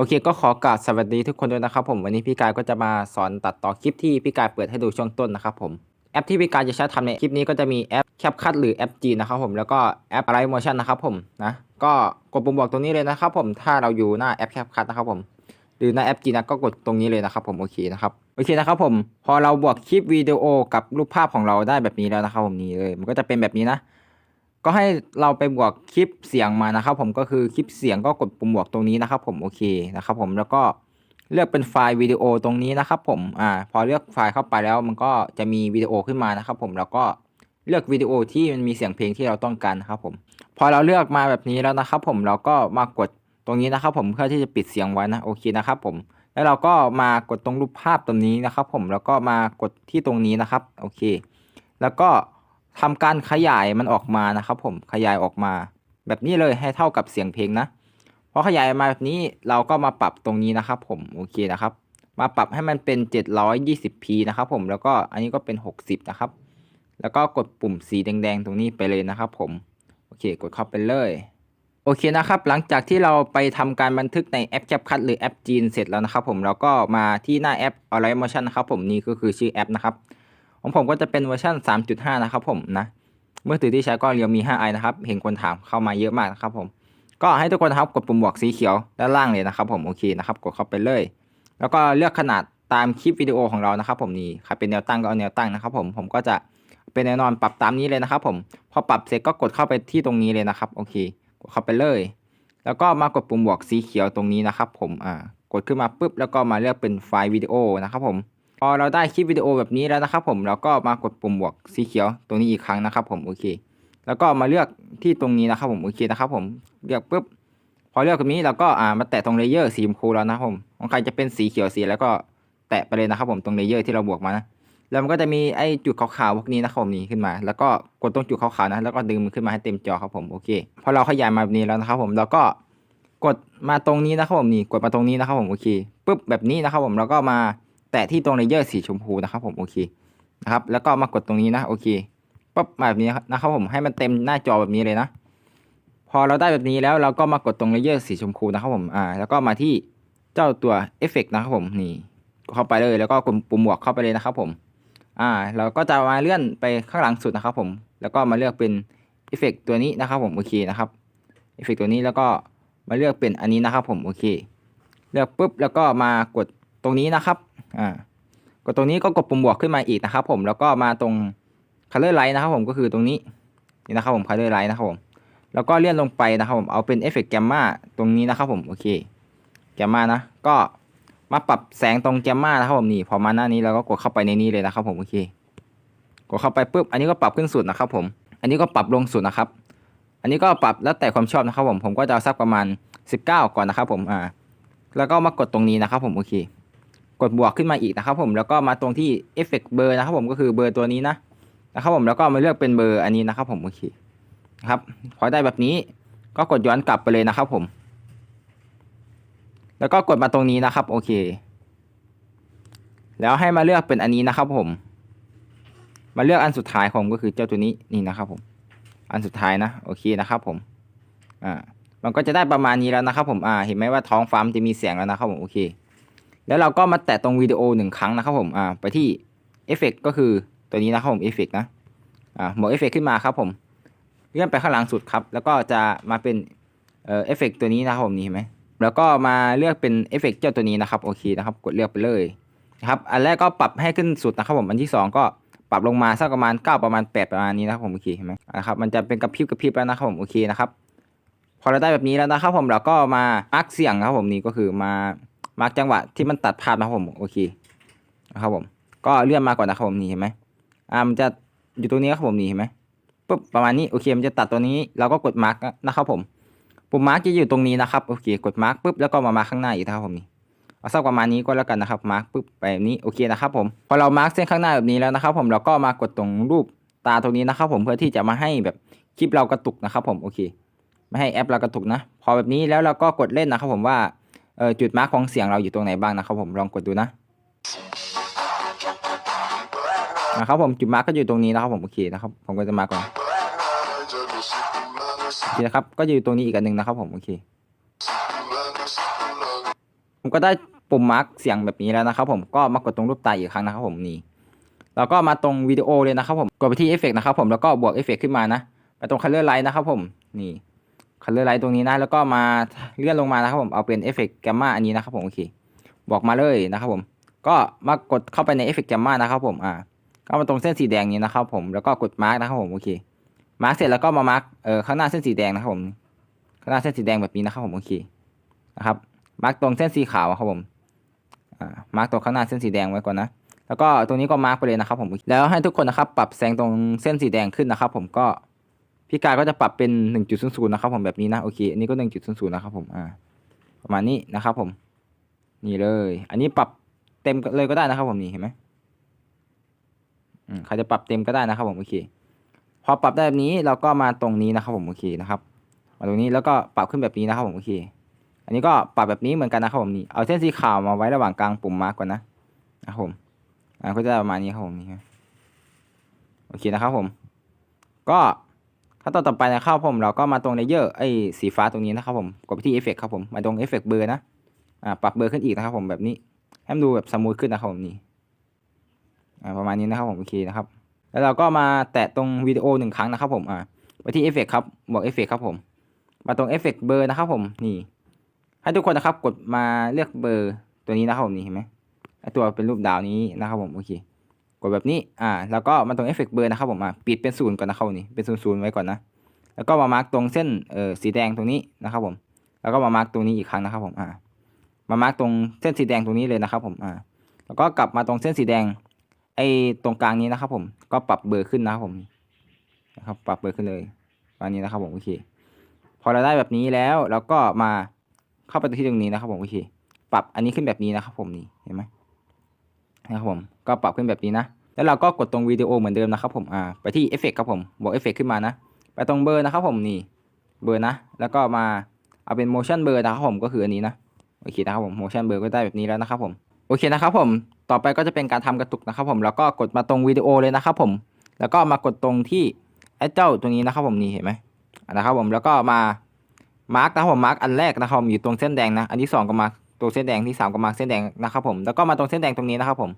โอเคก็ขอกราบสวัสดีทุกคนด้วยนะครับผมวันนี้พี่กายก็จะมาสอนตัดต่อคลิปที่พี่กายเปิดให้ดูช่วงต้นนะครับผมแอปที่พี่กายจะใช้ทำในคลิปนี้ก็จะมีแอป CapCut หรือแอป G นะครับผมแล้วก็แอป Live Motion นะครับผมนะก็กดปุ่มบอกตรงนี้เลยนะครับผมถ้าเราอยู่หน้าแอป CapCut นะครับผมหรือหน้าแอป G นะก็กดตรงนี้เลยนะครับผมโอเคนะครับโอเคนะครับผมพอเราบวกคลิปวิดีโอกับรูปภาพของเราได้แบบนี้แล้วนะครับผมนี่เลยมันก็จะเป็นแบบนี้นะ ก็ให้เราไปบวกคลิปเสียงมานะครับ ผมก็คือคลิปเสียงก็กดปุ่มบวกตรงนี้นะครับ ผมโอเคนะครับ ผมแล้วก็เลือกเป็นไฟล์วิดีโอตรงนี้นะครับ ผมอ่าพอเลือกไฟล์เข้าไปแล้วมันก็จะมีวิดีโอขึ้นมานะครับ ผมแล้วก็เลือกวิดีโอที่มันมีเสียงเพลงที่เราต้องการนะครับ ผมพอเราเลือกมาแบบนี้แล้วนะครับ ผมเราก็มากดตรงนี้นะครับ ผมเพื่อที่จะปิดเสียงไว้นะโอเคนะครับ ผมแล้วเราก็มากดตรงรูปภาพตรงนี้นะครับ ผมแล้วก็มากดที่ตรงนี้นะครับโอเค แล้วก็ ทำการขยายมันออกมานะครับผมขยายออกมา แบบนี้เลยให้เท่ากับเสียงเพลงนะพอขยายมาแบบนี้เราก็มาปรับตรงนี้นะครับผมโอเคนะครับ มาปรับให้มันเป็น 720p นะครับผมแล้วก็อันนี้ก็เป็น 60 นะครับ แล้วก็กดปุ่มสีแดงๆ ตรงนี้ไปเลยนะครับผมโอเคกดเข้าไปเลยโอเคนะครับหลังจากที่เราไปทำการบันทึกในแอป CapCut หรือแอป Gene เสร็จแล้วนะครับผมเราก็มาที่หน้าแอป Align Motion นะครับผมนี่ก็คือชื่อแอปนะครับ ของผมก็จะเป็นเวอร์ชัน3.5 นะครับผมนะมือถือที่ใช้ก็เรียวมี 5i นะครับ เห็นคนถามเข้ามาเยอะมากนะครับผม ก็ให้ทุกคนนะครับกดปุ่มบวกสีเขียวด้านล่างเลยนะครับ ผมโอเคนะครับ กดเข้าไปเลย แล้วก็เลือกขนาดตามคลิปวิดีโอของเรานะครับ ผมนี่ใครเป็นแนวตั้งก็เอาแนวตั้งนะครับ ผมผมก็จะเป็นแนวนอนปรับตามนี้เลยนะครับ ผมพอปรับเสร็จก็กดเข้าไปที่ตรงนี้เลยนะครับโอเค กดเข้าไปเลย แล้วก็มากดปุ่มบวกสีเขียวตรงนี้นะครับ ผมอ่ากดขึ้นมาปุ๊บแล้วก็มาเลือกเป็นไฟล์วิดีโอนะครับ ผม พอเราได้คลิปวิดีโอแบบนี้แล้วนะครับ ผมเราก็มากดปุ่มบวกสีเขียวตรงนี้อีกครั้งนะครับ ผมโอเค แล้วก็มาเลือกที่ตรงนี้นะครับ ผมโอเคนะครับ ผมเลือกปุ๊บพอเลือกตรงนี้เราก็อ่ามาแตะตรงเลเยอร์สีชมพูแล้วนะครับผมของใครจะเป็นสีเขียวสีแล้วก็แตะไปเลยนะครับ ผมตรงเลเยอร์ที่เราบวกมานะแล้วมันก็จะมีไอ้จุดขาวๆพวกนี้นะครับผมนี่ขึ้นมา แล้วก็กดตรงจุดขาวๆนะแล้วก็ดึงมันขึ้นมาให้เต็มจอครับผมโอเคพอเราขยายมาแบบนี้แล้วนะครับ ผมเราก็กดมาตรงนี้นะครับผมนี่กดมาตรงนี้นะครับผมโอเคปุ๊บแบบนี้นะครับผมแล้วก็มา แตะที่ตรงเลเยอร์สีชมพูนะครับผมโอเคนะครับแล้วก็มากดตรงนี้นะโอเคปุ๊บแบบนี้นะครับผมให้มันเต็มหน้าจอแบบนี้เลยนะ พอเราได้แบบนี้แล้วเราก็มากดตรงเลเยอร์สีชมพูนะครับผมอ่าแล้วก็มาที่เจ้าตัวเอฟเฟกนะครับผมนี่เข้าไปเลยแล้วก็กดปุ่มหมวกเข้าไปเลยนะครับผมอ่าเราก็จะมาเลื่อนไปข้างหลังสุดนะครับผมแล้วก็มาเลือกเป็นเอฟเฟกตัวนี้นะครับผมโอเคนะครับเอฟเฟกตัวนี้แล้วก็มาเลือกเป็นอันนี้นะครับผมโอเค เลือกปุ๊บแล้วก็มากด ตรงนี้นะครับอ่ากดตรงนี้ก็กดปุ่มบวกขึ้นมาอีกนะครับ ผมแล้วก็มาตรง color light นะครับ ผมก็คือตรงนี้นี่นะครับผม color light นะครับผมแล้วก็เลื่อนลงไปนะครับผมเอาเป็นเอฟเฟกต์แกมมาตรงนี้นะครับผมโอเคแกมมานะ ก็มาปรับแสงตรงแกมมานะครับผมนี่พอมาหน้านี้เราก็กดเข้าไปในนี้เลยนะครับ ผมโอเคกดเข้าไปปุ๊บอันนี้ก็ปรับขึ้นสุดนะครับ ผม อันนี้ก็ปรับลงสุดนะครับ อันนี้ก็ปรับแล้วแต่ความชอบนะครับ ผมผมก็จะเอาสักประมาณ 19 ก่อนนะครับ ผมอ่าแล้วก็มากดตรงนี้นะครับ ผมโอเค กดบวกขึ้นมาอีกนะครับ ผมแล้วก็มาตรงที่เอฟเฟกต์เบอร์นะครับ ผมก็คือเบอร์ตัวนี้นะนะครับ ผมแล้วก็มาเลือกเป็นเบอร์อันนี้นะครับ ผมโอเคครับพอได้แบบนี้ก็กดย้อนกลับไปเลยนะครับ ผม แล้วก็กดมาตรงนี้นะครับ โอเค แล้วให้มาเลือกเป็นอันนี้นะครับ ผม มาเลือกอันสุดท้ายผมก็คือเจ้าตัวนี้นี่นะครับ ผม อันสุดท้ายนะโอเคนะครับ ผมอ่ามันก็จะได้ประมาณนี้แล้วนะครับ ผมอ่า เห็นไหมว่าท้องฟ้ามันจะมีเสียงแล้วนะครับ ผมโอเค แล้วเราก็มาแตะตรงวิดีโอหนึ่งครั้งนะครับผมอ่าไปที่เอฟเฟกก็คือตัวนี้นะครับผมเอฟเฟกนะอ่าหมวกเอฟเฟกขึ้นมาครับผมเลื่อนไปข้างหลังสุดครับ แล้วก็จะมาเป็นเอ่อเอฟเฟกตัวนี้นะครับผมนี่เห็นไหมแล้วก็มาเลือกเป็นเอฟเฟกเจ้าตัวนี้นะครับโอเคนะครับ กดเลือกไปเลยนะครับอันแรกก็ปรับให้ขึ้นสุดนะครับผมอันที่สองก็ปรับลงมาสักประมาณ 9 ประมาณ 8 ประมาณนี้นะครับผมโอเคเห็นไหมนะครับมันจะเป็นกระพริบกระพริบแล้วนะครับผมโอเคนะครับพอเราได้แบบนี้แล้วนะครับผมเราก็มามาร์กเสียงครับผมนี่ก็คือมา มาร์กจังหวะที่มันตัดภาพนะครับผมโอเคนะครับผมก็เลื่อนมาก่อนนะครับผมนี่เห็นไหมอ่ามันจะอยู่ตรงนี้ครับผมนี่เห็นไหมปุ๊บประมาณนี้โอเคมันจะตัดตัวนี้เราก็กดมาร์กนะครับผมปุ่มมาร์กจะอยู่ตรงนี้นะครับโอเคกดมาร์กปุ๊บแล้วก็มามาข้างหน้าอีกนะครับผมนี่เอาสักประมาณนี้ก็แล้วกันนะครับมาร์กปุ๊บไปแบบนี้โอเคนะครับผมพอเรามาร์กเส้นข้างหน้าแบบนี้แล้วนะครับ ผมเราก็มากดตรงรูปตาตรงนี้นะครับ ผมเพื่อที่จะมาให้แบบคลิปเรากระตุกนะครับ ผมโอเค ไม่ให้แอปเรากระตุกนะ พอแบบนี้แล้วเราก็กดเล่นนะครับ ผมว่า เออจุดมาร์กของเสียงเราอยู่ตรงไหนบ้างนะครับผมลองกดดูนะนะครับผมจุดมาร์กก็อยู่ตรงนี้นะครับผมโอเคนะครับ ผมก็จะมาก่อนโอเคนะครับก็อยู่ตรงนี้อีกอันหนึ่งนะครับผมโอเคผมก็ได้ปุ่มมาร์กเสียงแบบนี้แล้วนะครับ ผมก็มากดตรงรูปตาอีกครั้งนะครับ ผมนี่แล้วก็มาตรงวิดีโอเลยนะครับผมกดไปที่เอฟเฟกนะครับผมแล้วก็บวกเอฟเฟกขึ้นมานะไปตรง color light นะครับผมนี่ color light ตรงนี้นะ แล้วก็มาเลื่อนลงมานะครับผมเอาเป็นเอฟเฟกแกมมาอันนี้นะครับผมโอเคบอกมาเลยนะครับผม ก็มากดเข้าไปในเอฟเฟกแกมมานะครับผมอ่าก็มาตรงเส้นสีแดงนี้นะครับผมแล้วก็กดมาร์กนะครับผมโอเคมาร์กเสร็จแล้วก็มามาร์กเออข้างหน้าเส้นสีแดงนะครับผมข้างหน้าเส้นสีแดงแบบนี้นะครับผมโอเคนะครับมาร์กตรงเส้นสีขาวอะครับผมอ่ามาร์กตรงข้างหน้าเส้นสีแดงไว้ก่อนนะแล้วก็ตรงนี้ก็มาร์กไปเลยนะครับผมแล้วให้ทุกคนนะครับปรับแสงตรงเส้นสีแดงขึ้นนะครับ ผมก็ พี่กายก็จะปรับเป็น1.00นย์นะครับผมแบบนี้นะโอเคอันนี้ก็1.00นะครับผมอ่าประมาณนี้นะครับผม นี่เลย อันนี้ปรับเต็มเลยก็ได้นะครับผมนี่เห็นไหมอืมใครจะปรับเต็มก็ได้นะครับผมโอเค พอปรับได้แบบนี้เราก็มาตรงนี้นะครับผมโอเคนะครับมาตรงนี้แล้วก็ปรับขึ้นแบบนี้นะครับผมโอเค อันนี้ก็ปรับแบบนี้เหมือนกันนะครับผมนี่เอาเส้นสีขาวมาไว้ระหว่างกลางปุ่มมาร์กก่อนนะนะครับผมอ่าก็จะประมาณนี้ครับผมนี่โอเคนะครับผม ก็ ขั้นตอนต่อไปนะครับผมเราก็มาตรงเลเยอร์ไอ้สีฟ้าตรงนี้นะครับผมกดไปที่เอฟเฟกครับผมมาตรงเอฟเฟกเบอร์นะอ่าปรับเบอร์ขึ้นอีกนะครับผมแบบนี้ให้มันดูแบบสมูทขึ้นนะครับผมนี่อ่าประมาณนี้นะครับผมโอเคนะครับ แล้วเราก็มาแตะตรงวิดีโอหนึ่งครั้งนะครับผมอ่าไปที่เอฟเฟกครับบอกเอฟเฟกครับผม มาตรงเอฟเฟกเบอร์นะครับผมนี่ ให้ทุกคนนะครับกดมาเลือกเบอร์ตัวนี้นะครับผมนี่เห็นไหมไอตัวเป็นรูปดาวนี้นะครับผมโอเค กดแบบนี้ อ่า แล้วก็มาตรงเอฟเฟกต์เบอร์นะครับผมอ่าปิดเป็นศูนย์ก่อนนะครับนี่ เป็นศูนย์ศูนย์ไว้ก่อนนะ แล้วก็มามาร์กตรงเส้น เอ่อ สีแดงตรงนี้นะครับผม แล้วก็มามาร์กตรงนี้อีกครั้งนะครับผม อ่า มามาร์กตรงเส้นสีแดงตรงนี้เลยนะครับผม อ่า แล้วก็กลับมาตรงเส้นสีแดง ไอ้ตรงกลางนี้นะครับผม ก็ปรับเบอร์ขึ้นนะครับผม นะครับ ปรับเบอร์ขึ้นเลยประมาณนี้นะครับผม โอเค พอเราได้แบบนี้แล้ว เราก็มาเข้าไปที่ตรงนี้นะครับผม โอเค ปรับอันนี้ขึ้นแบบนี้นะครับผมนี่ เห็นไหม นะครับผมก็ปรับขึ้นแบบนี้นะ แล้วเราก็กดตรงวิดีโอเหมือนเดิมนะครับผมอ่าไปที่เอฟเฟกครับผมบอกเอฟเฟกขึ้นมานะ ไปตรงเบอร์นะครับผมนี่เบอร์นะ แล้วก็มาเอาเป็น motion เบอร์นะครับผมก็คืออันนี้นะโอเคนะครับผม motion เบอร์ก็ได้แบบนี้แล้วนะครับผมโอเคนะครับผมต่อไปก็จะเป็นการทำกระตุกนะครับผมแล้วก็กดมาตรงวิดีโอเลยนะครับผม แล้วก็มากดตรงที่ไอ้เจ้าตรงนี้นะครับผมนี่เห็นไหมนะครับผมแล้วก็มามาร์กนะครับผมมาร์กอันแรกนะครับผมอยู่ตรงเส้นแดงนะ อันที่สองก็มา ตรงเส้นแดงที่สามก็มาเส้นแดงนะครับผม แล้วก็มาตรงเส้นแดงตรงนี้นะครับผม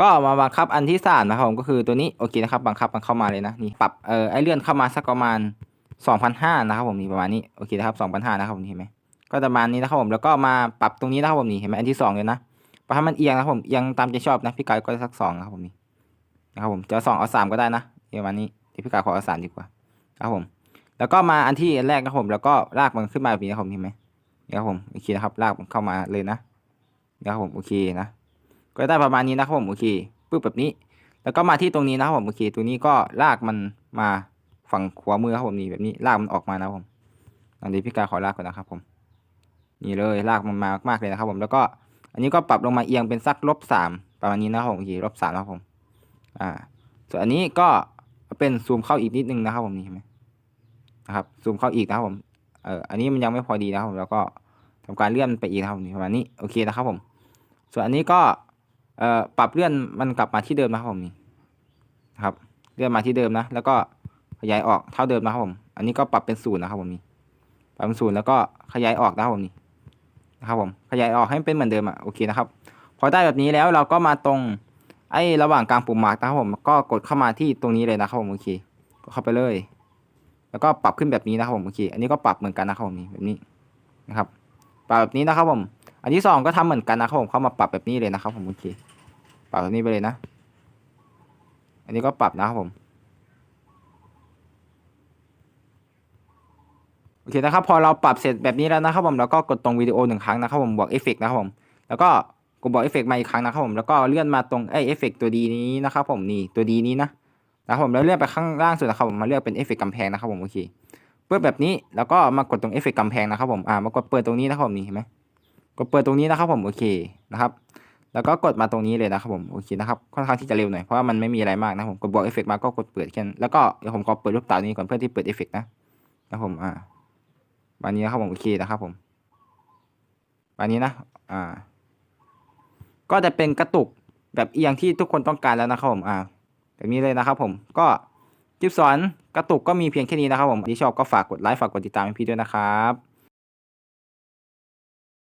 ก็มาบังคับอันที่สามนะครับผมก็คือตัวนี้โอเคนะครับบังคับมันเข้ามาเลยนะนี่ปรับเอ่อไอเลื่อนเข้ามาสักประมาณ2,500นะครับผมนี่ประมาณนี้โอเคนะครับ2,500นะครับผมเห็นไหมก็ประมาณนี้นะครับผมแล้วก็มาปรับตรงนี้นะครับผมนี่เห็นไหมอันที่สองเลยนะปรับให้มันเอียงนะครับผมเอียงตามใจชอบนะพี่กายก็สักสองนะครับผมนี่นะครับผมจะสองเอาสามก็ได้นะประมาณนี้เดี๋ยวพี่กายขอเอาสามดีกว่าครับผม แล้วก็มาอันที่แรกนะครับผมแล้วก็ลากมันขึ้นมาแบบนี้นะครับผมเห็นไหม นี่ครับผมโอเคนะครับลากมันเข้ามาเลยนะนี่ครับผมโอเคนะก็ได้ประมาณนี้นะครับผมโอเคปึ๊บแบบนี้ แล้วก็มาที่ตรงนี้นะครับผมโอเคตัวนี้ก็ลากมันมาฝั่งขวามือครับผมนี่แบบนี้ลากมันออกมานะครับผมอันนี้พี่กายขอลากก่อนนะครับผมนี่เลยลากมันมามากๆเลยนะครับผมแล้วก็อันนี้ก็ปรับลงมาเอียงเป็นสักลบสามประมาณนี้นะครับผมโอเคลบสามนะครับผมอ่าส่วนอันนี้ก็เป็นซูมเข้าอีกนิดนึงนะครับผมนี่เห็นไหมนะครับซูมเข้าอีกนะครับผมเอออันนี้มันยังไม่พอดีนะครับผมแล้วก็ ทำการเลื่อนไปอีกครับผมนี่ประมาณนี้โอเคนะครับผม ส่วนอันนี้ก็เอ่อปรับเลื่อนมันกลับมาที่เดิมนะครับผมนี่นะครับ เลื่อนมาที่เดิมนะ แล้วก็ขยายออกเท่าเดิมนะครับผม อันนี้ก็ปรับเป็นศูนย์นะครับผมนี่ปรับเป็นศูนย์แล้วก็ขยายออกนะครับผมนี่นะครับผมขยายออกให้เป็นเหมือนเดิมอะโอเคนะครับพอได้แบบนี้แล้วเราก็มาตรงไอ้ระหว่างกลางปุ่มมาร์กนะครับผมก็กดเข้ามาที่ตรงนี้เลยนะครับผมโอเคก็เข้าไปเลย แล้วก็ปรับขึ้นแบบนี้นะครับผมโอเค อันนี้ก็ปรับเหมือนกันนะครับผมนี่แบบนี้นะครับ ปรับแบบนี้นะครับผม อันที่สองก็ทำเหมือนกันนะครับผมเข้ามาปรับแบบนี้เลยนะครับผมโอเคปรับแบบนี้ไปเลยนะ อันนี้ก็ปรับนะครับผมโอเคนะครับพอเราปรับเสร็จแบบนี้แล้วนะครับผมแล้วก็กดตรงวิดีโอหนึ่งครั้งนะครับผมบอกเอฟเฟกนะครับผมแล้วก็กดบอกเอฟเฟกมาอีกครั้งนะครับผมแล้วก็เลื่อนมาตรงไอเอฟเฟกตัวดีนี้นะครับผมนี่ตัวดีนี้นะนะครับผมแล้วเลื่อนไปข้างล่างสุดนะครับผมมาเลือกเป็นเอฟเฟกกำแพงนะครับผมโอเค เปิดแบบนี้แล้วก็มากดตรงเอฟเฟกกำแพงนะครับผมอ่ามากดเปิดตรงนี้นะครับผมนี่เห็นไหมกดเปิดตรงนี้นะครับผมโอเคนะครับแล้วก็กดมาตรงนี้เลยนะครับผมโอเคนะครับค่อนข้างที่จะเร็วหน่อยเพราะว่ามันไม่มีอะไรมากนะผมกดบอกเอฟเฟกมาก็กดเปิดแค่นั้นแล้วก็เดี๋ยวผมขอเปิดรูปเต่านี้ก่อนเพื่อที่เปิดเอฟเฟกนะนะครับผมอ่าวันนี้นะครับผมโอเคนะครับผมวันนี้นะอ่า ก็จะเป็นกระตุกแบบเอียงที่ทุกคนต้องการแล้วนะครับผมอ่าแบบนี้เลยนะครับผมก็ คลิปสอนกระตุกก็มีเพียงแค่นี้นะครับผมที่ชอบก็ฝากกดไลค์ฝากกดติดตามพี่ด้วยนะครับ